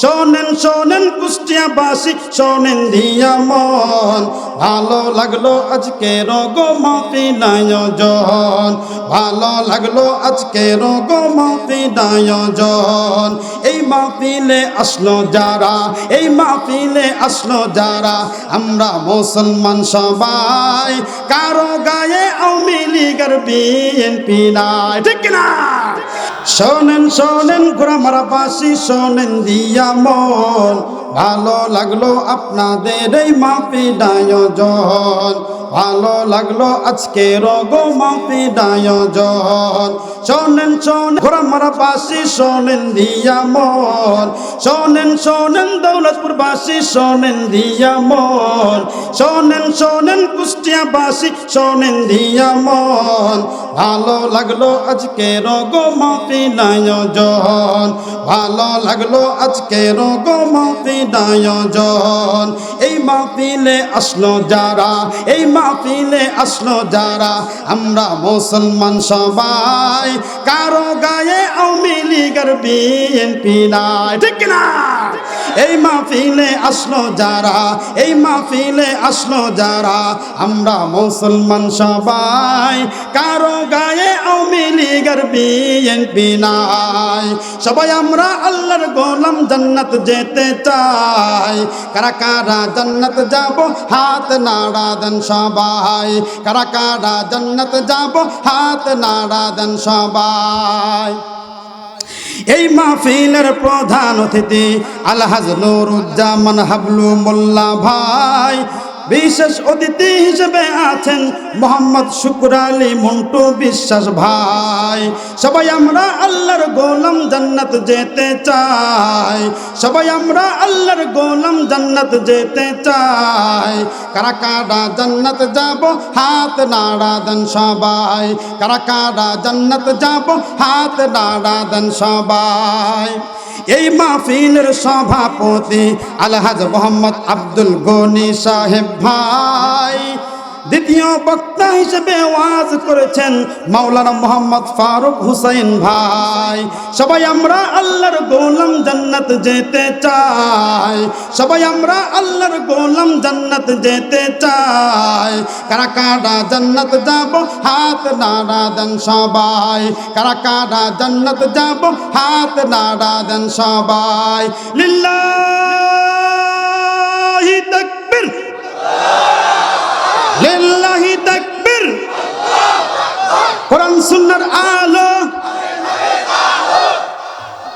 শোনেন শোনেন কুষ্টিয়াবাসী শোনেন দিয়া মন। ভালো লাগল আজকে রোগ মাফিল আয়োজন ভালো লাগল আজকে রোগ মাফিল আয়োজন এই মাহফিলে আসলো যারা, এই মাহফিলে আসলো যারা, আমরা মুসলমান সবাই। কারও গায়ে আওয়ামী লীগের বিএনপি নাই, ঠিক না শোনেন শোনেন গ্রামার বাসি, শোনেন দিয়া মন। ভালো লাগল আপনাদের এই মাপি আয়োজন। ভালো লাগল আজকে রোগ মাপি আয়োজন। শোনেন শোনেন গ্রামার বাসি, শোনেন দিয়া মন। শোনেন শোনেন দৌলতপুর বাসী শোনেন দিয়া মন শোনেন শোনেন কুষ্টিয়াবাসী, শোনেন দিয়া মন ভালো লাগল আজকে রোগ মাফিল আয়োজন ভালো লাগল আজকে রোগ মাফিল আয়োজন এই মাহফিলে আসলো যারা, এই মাহফিলে আসলো যারা, আমরা মুসলমান সবাই, কারও গায়ে আওয়ামী বিএনপি নাই। ঠিক না এই মাহফিলে আসলো যারা, এই মাহফিলে আসলো যারা, আমরা মুসলমান সবাই, কারও গায়ে আওয়ামী বিএনপি নাই। সবাই আমরা আল্লাহর গোলাম জান্নাত যেতে চাই। কারা কারা জান্নাত যাব, হাত নাড়া দেন সবাই। কারা কারা জান্নাত যাব, হাত নাড়া দেন সবাই। এই মাহফিলের প্রধান অতিথি আলহাজ নুরুজ্জামান হাবলু মোল্লা ভাই। বিশেষ অতিথি হিসেবে আছেন মোহাম্মদ শুকুর আলী মন্টু বিশ্বাস ভাই। সবাই আমরা আল্লাহর গোলাম জান্নাত যেতে চাই সবাই আমরা আল্লাহর গোলাম জান্নাত যেতে চাই। কারা কারা জান্নাত যাব, হাত নাড়া দেন সবাই। কারা কারা জান্নাত যাব, হাত নাড়া দেন সবাই। এই মাহফিলের সভাপতি আলহাজ মোহাম্মদ আব্দুল গনি সাহেব ভাই দ্বিতীয় বক্তা হিসেবে ওয়াজ করেছেন মাওলানা মোহাম্মদ ফারুক হুসাইন ভাই। সবাই আমরা আল্লাহর গোলাম জান্নাত যেতে চাই। সবাই আমরা আল্লাহর গোলাম জান্নাত যেতে চাই। কারা কারা জান্নাত যাব, হাত নাড়া দেন সবাই। কারা কারা জান্নাত যাব, হাত নাড়া দেন সবাই। লিল্লাহি সুন্নার আলো